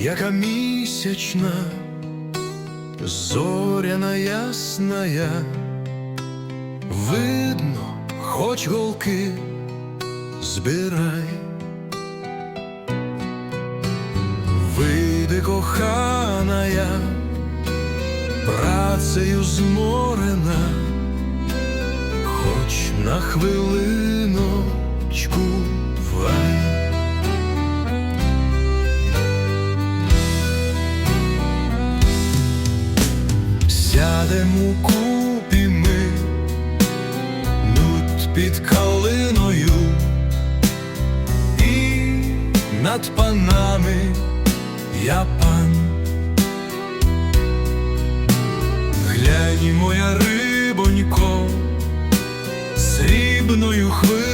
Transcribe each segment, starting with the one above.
яка місячна, зоряна ясная, видно, хоч голки збирай. Вийди, коханая, працею зморена, хоч на хвилиночку в рай. Сядем у купі ми тут під калиною і над панами я пан. Глянь, моя рибонько, срібною хвилею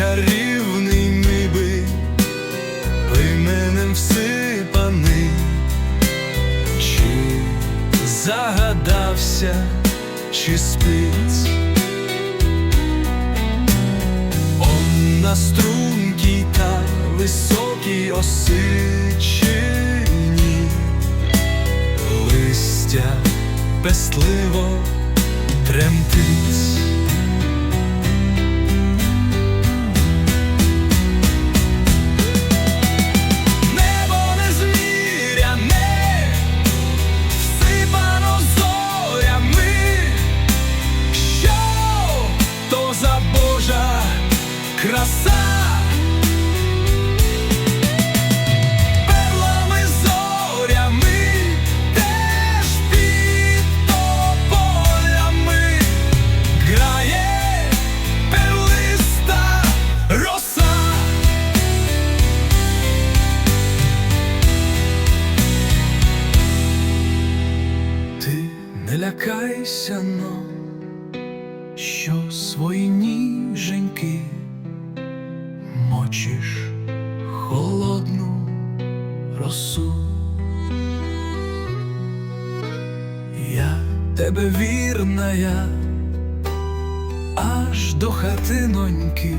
чарівний ніби племенем всипаний, чи загадався, чи спить. Он на стрункій та високій осичині листя пестливо тремтить. Ти не лякайся, но що свої ніженьки тебе вірна, я. Аж до хатиноньки,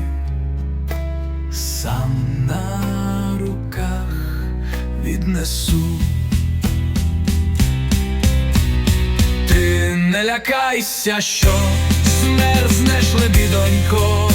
сам на руках віднесу. Ти не лякайся, що змерзнеш лебідонько,